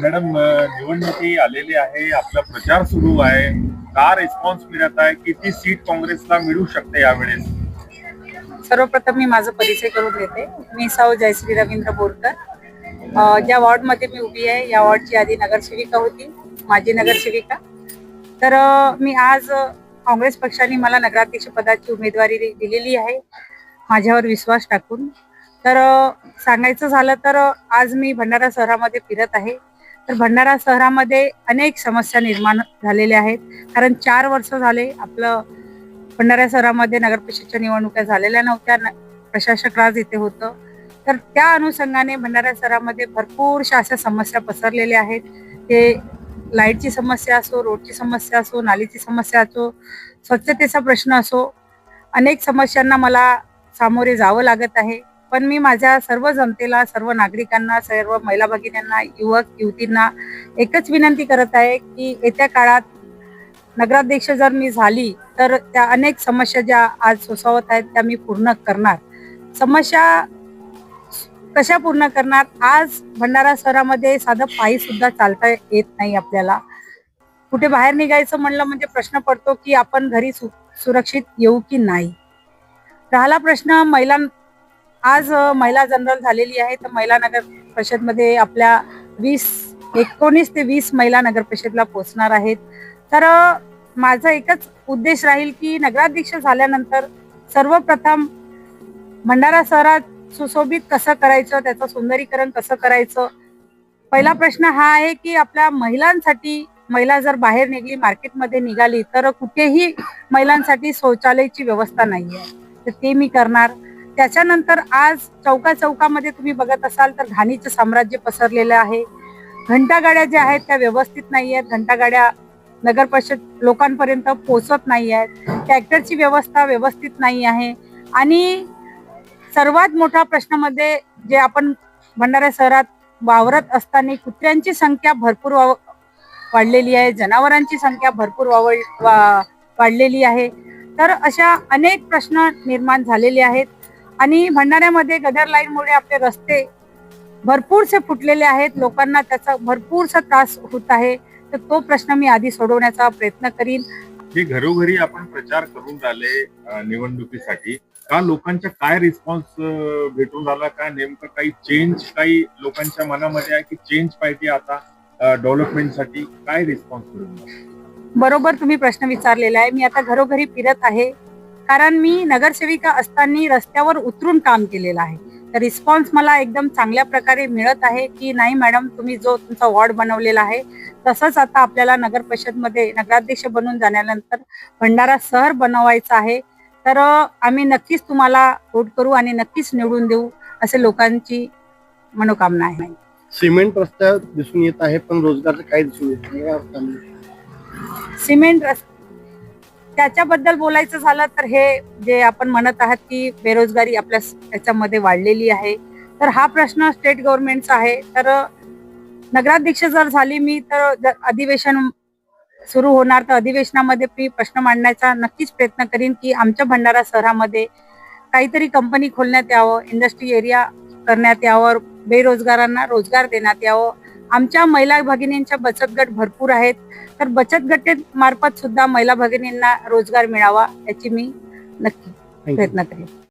Madam निवडणुकी आलेली आहे आपला प्रचार सुरू आहे. का रिस्पॉन्स मिळत आहे? किती सीट काँग्रेसला मिळू शकते यावेळेस? सर्वप्रथम मी माझा परिचय करून देते. मी सौ जयश्री रवींद्र बोरकर. ज्या वॉर्डमध्ये मी उभी आहे या वॉर्डची आधी नगरसेविका होती माझी नगरसेविका. तर मी आज काँग्रेस पक्षाने मला नगराध्यक्ष पदाची उमेदवारी दिलेली आहे. माझ्यावर विश्वास टाकून तर सांगायचं झालं तर आज मी भंडारा शहरामध्ये फिरत आहे. तर भंडारा शहरामध्ये अनेक समस्या निर्माण झालेल्या आहेत. कारण चार वर्ष झाले आपलं भंडारा शहरामध्ये नगर परिषदच्या निवडणुका झालेल्या नव्हत्या. न- प्रशासक राज इथे होतं. तर त्या अनुषंगाने भंडारा शहरामध्ये भरपूरशा अशा समस्या पसरलेल्या आहेत. ते लाईटची समस्या असो रोडची समस्या असो नालीची समस्या असो स्वच्छतेचा प्रश्न असो अनेक समस्यांना मला सामोरे जावं लागत आहे. पण मी माझ्या सर्व जनतेला सर्व नागरिकांना सर्व महिला भगिनींना युवक युवतींना एकच विनंती करत आहे की येत्या काळात नगराध्यक्ष जर मी झाली तर त्या अनेक समस्या ज्या आज सोसावत आहेत त्या मी पूर्ण करणार. समस्या कशा पूर्ण करणार? आज भंडारा शहरामध्ये साधं पायी सुद्धा चालता येत नाही आपल्याला. कुठे बाहेर निघायचं म्हणलं म्हणजे प्रश्न पडतो की आपण घरी सु- सुरक्षित येऊ की नाही? राहिला प्रश्न महिला आज महिला जनरल झालेली आहे. तर महिला नगर परिषदमध्ये आपल्या वीस एकोणीस ते वीस महिला नगर परिषदला पोहोचणार आहेत. तर माझा एकच उद्देश राहील की नगराध्यक्ष झाल्यानंतर सर्वप्रथम भंडारा शहरात सुशोभित कसं करायचं त्याचं सुंदरीकरण कसं करायचं? पहिला प्रश्न हा आहे की आपल्या महिलांसाठी महिला जर बाहेर निघली मार्केटमध्ये निघाली तर कुठेही महिलांसाठी शौचालयाची व्यवस्था नाही आहे तर ते मी करणार. त्याच्यानंतर आज चौका चौकामध्ये तुम्ही बघत असाल तर घाणीचं साम्राज्य पसरलेलं आहे. घंटागाड्या ज्या आहेत त्या व्यवस्थित नाही आहेत. घंटागाड्या नगर परिषद लोकांपर्यंत पोहोचत नाही आहेत. ट्रॅक्टरची व्यवस्था व्यवस्थित नाही आहे. आणि सर्वात मोठा प्रश्नामध्ये जे आपण भंडारा शहरात वावरत असताना कुत्र्यांची संख्या भरपूर वाव- वाढलेली आहे. जनावरांची संख्या भरपूर वावळ वा- वाढलेली आहे. तर अशा अनेक प्रश्न निर्माण झालेले आहेत. आणि भंडाऱ्यामध्ये गदर लाईनमुळे आपले रस्ते भरपूरसे फुटलेले आहेत. लोकांना त्याचा भरपूरसा त्रास होत आहे. तर तो प्रश्न मी आधी सोडवण्याचा प्रयत्न करीन. जे घरोघरी आपण प्रचार करून राहिले निवडणुकीसाठी. का लोकांच्या काय रिस्पॉन्स भेटून राहिला काय नेमकं काही चेंज काही लोकांच्या मनामध्ये आहे की चेंज पाहिजे आता डेव्हलपमेंटसाठी काय रिस्पॉन्स मिळून? बरोबर तुम्ही प्रश्न विचारलेला आहे. मी आता घरोघरी फिरत आहे. कारण मी नगरसेविका असताना रस्त्यावर उतरून काम केलेलं आहे. तर रिस्पॉन्स मला एकदम चांगल्या प्रकारे मिळत आहे की नाही मॅडम तुम्ही जो तुमचा वॉर्ड बनवलेला आहे तसंच आता आपल्याला नगर परिषदमध्ये नगराध्यक्ष बनून जाण्यानंतर भंडारा शहर बनवायचं आहे. तर आम्ही नक्कीच तुम्हाला वोट करू आणि नक्कीच निवडून देऊ असे लोकांची मनोकामना आहे. सिमेंट रस्ता दिसून येत आहे पण रोजगारचं काही दिसून येत नाही. सिमेंट रस त्याच्याबद्दल बोलायचं झालं तर हे जे आपण म्हणत आहात की बेरोजगारी आपल्या याच्यामध्ये वाढलेली आहे तर हा प्रश्न स्टेट गव्हर्नमेंटचा आहे. तर नगराध्यक्ष जर झाली मी तर अधिवेशन सुरू होणार. तर अधिवेशनामध्ये मी प्रश्न मांडण्याचा नक्कीच प्रयत्न करीन की आमच्या भंडारा शहरामध्ये काहीतरी कंपनी खोलण्यात यावं इंडस्ट्री एरिया करण्यात यावं बेरोजगारांना रोजगार देण्यात यावं. आमच्या महिला भगिनींच्या बचत गट भरपूर आहेत तर बचत गट मार्फत सुद्धा महिला भगिनींना रोजगार मिळावा याची मी नक्की. प्रयत्न करेन